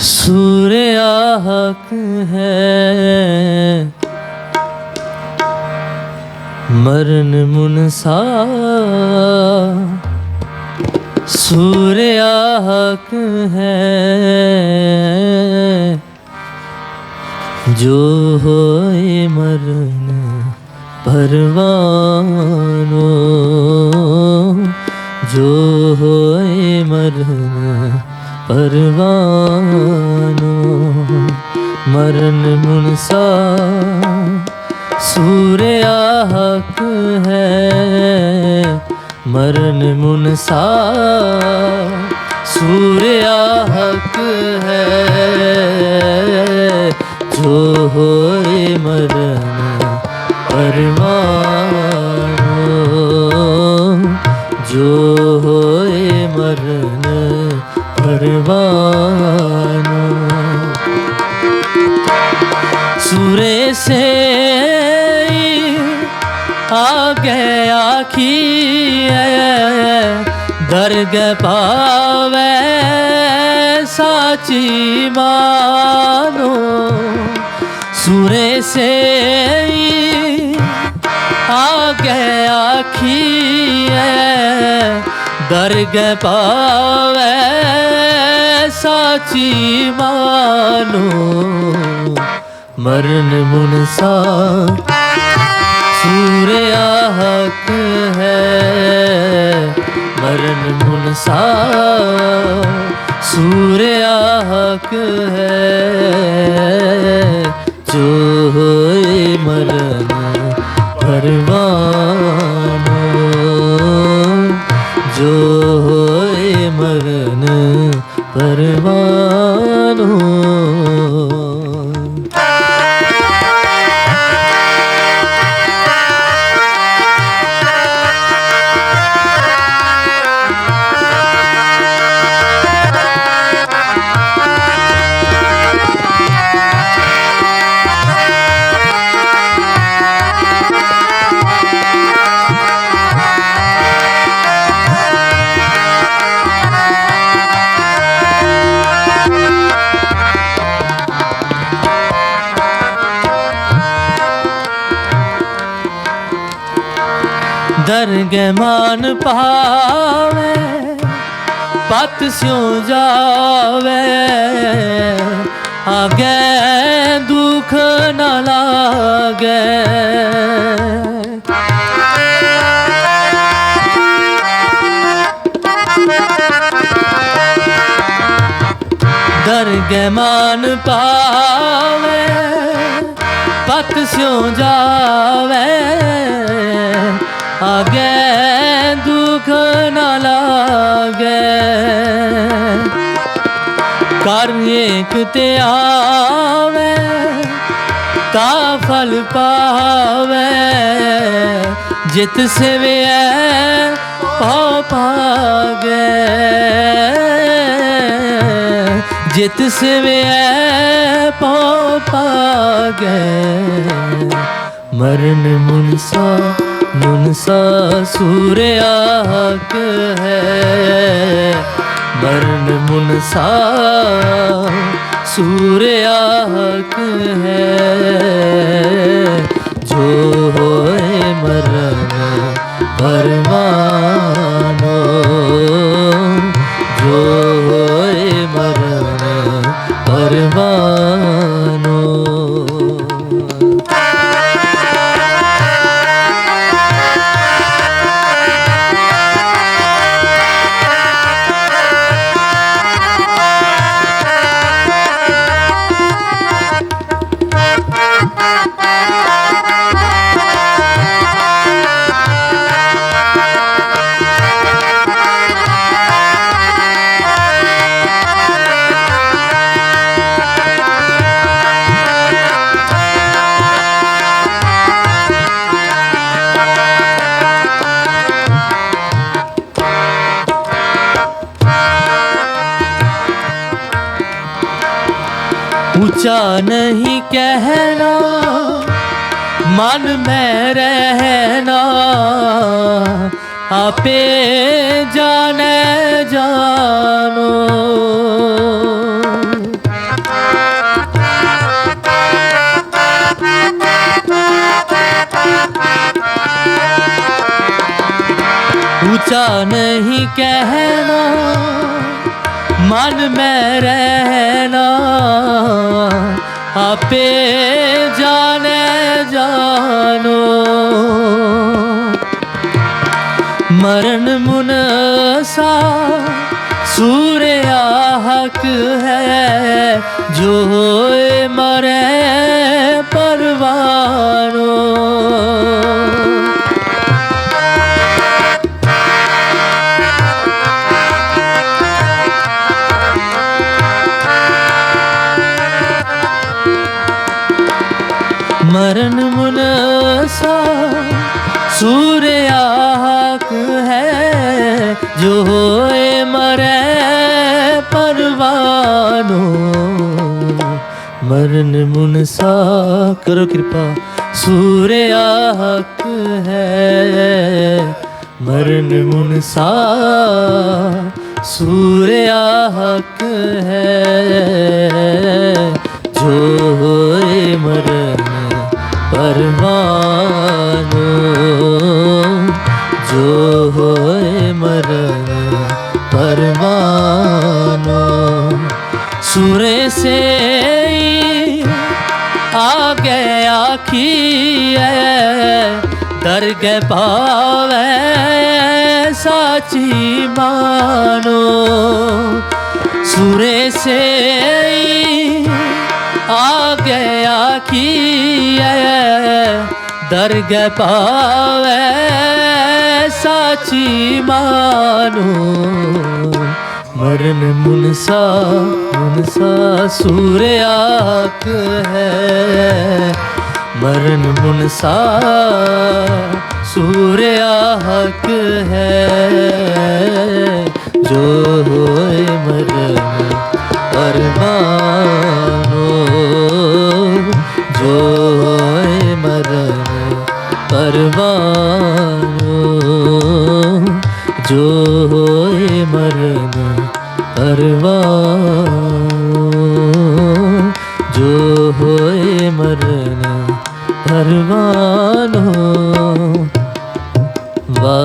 ਸੂਰਿਆ ਹਕ ਹੈ। ਮਰਨ ਮੁਨਸਾ। ਸੂਰਿਆ ਹਕ ਹੈ। ਜੋ ਹੋਏ ਮਰਨ ਪਰਵਾਨੋ। ਜੋ ਹੋਏ ਮਰਨ ਪਰਵਾਨੋ ਮਰਨ ਮੁਨਸਾ ਸੂਰਿਆ ਹਕ ਹੈ ਮਰਨ ਮੁਨਸਾ ਸੂਰਿਆ ਹਕ ਹੈ ਮਰਨ ਪਰਵਾਨਾ। ਸੂਰੇ ਸੇ ਆ ਗਿਆ ਖੀਏ ਦਰਗ ਪਾਵੇ ਸਾਚੀ ਮਾਨੋ। ਸੂਰੇ ਸੇ ਆ ਗਿਆ ਖੀਏ ਦਰਗ ਪਾਵੇ ਸਾਚੀ ਮਾਨੋ। ਮਰਨ ਮੁਨਸਾ ਸੂਰਿਆ ਹਕ ਹੈ। ਮਰਨ ਮੁਨਸਾ ਸੂਰਿਆ ਹਕ ਹੈ। ਜੋ ਜੋ ਦਰਗ ਮਾਨ ਪਾਵੇ, ਪਤ ਸਿਉ ਜਾਵੇ। ਆਗੇ ਦੁਖ ਨ ਲਾਗੇ। ਦਰਗ ਮਾਨ ਪਾਵੇ, ਪਤ ਸਿਉ ਜਾਵੇ। ਆਗੇ ਦੁਖ ਨ ਲਾਗੇ ਕਰ ਏਕ ਤੇ ਆਵੇ ਤਾ ਫਲ ਪਾਵੇ ਜਿਤ ਸਿਵਿਐ ਪਉ ਪਾਗੇ ਜਿਤ ਸਿਵਿਐ ਪਉ ਪਾਗੇ ਮਰਨ ਮੁਨਸਾ ਮੁਨਸਾ ਸੂਰਿਆਕ ਹੈ ਮਰਨ ਮੁਨਸਾ ਸੂਰਿਆਕ ਹੈ ਉੱਚਾ ਨਹੀਂ ਕਹਿਣਾ ਮਨ ਮੈਂ ਰਹਿਣਾ। ਆਪੇ ਜਾਣੇ ਜਾਨੋ ਉੱਚਾ ਨਹੀਂ ਕਹਿਣਾ ਮਨ ਮੈਂ ਰਹਿਣਾ ਆਪੇ ਜਾਣੇ ਜਾਨੋ ਮਰਨ ਮੁਨਸਾ ਸੂਰਿਆ ਹਕ ਹੈ ਜੋ ਹੋਏ ਮਰੇ ਮਰਨ ਮੁਨਸਾ ਸੂਰਿਆ ਹਕ ਹੈ, ਜੋ ਹੋਏ ਮਰੇ ਪਰਵਾਨੋ। ਮਰਨ ਮੁਨਸਾ, ਕਰੋ ਕਿਰਪਾ ਸੂਰਿਆ ਹਕ ਹੈ। ਮਰਨ ਮੁਨਸਾ ਸੂਰਿਆ ਹਕ ਹੈ। ਸੂਰੇ ਸੇ ਆ ਗਏ ਆਖੀਏ ਦਰਗਹਿ ਪਾਵੇ ਸਾਚੀ ਮਾਨੋ। ਸੂਰੇ ਸੇ ਆ ਗਿਆ ਕੀ ਹੈ ਦਰਗਹਿ ਪਾਵੇ ਸਾਚੀ ਮਾਨੋ। ਮਰਨ ਮੁਨਸਾ ਮੁਨਸਾ ਸੂਰਿਆਕ ਹੈ। ਮਰਨ ਮੁਨਸਾ ਸੂਰਿਆ ਹਕ ਹੈ। ਜੋ ਹੋਏ ਮਰਨ ਪਰਵਾਨ ਜੋ ਹੋਏ ਮਰਨਾ ਪਰਵਾਨ ਹੋ ਵਾ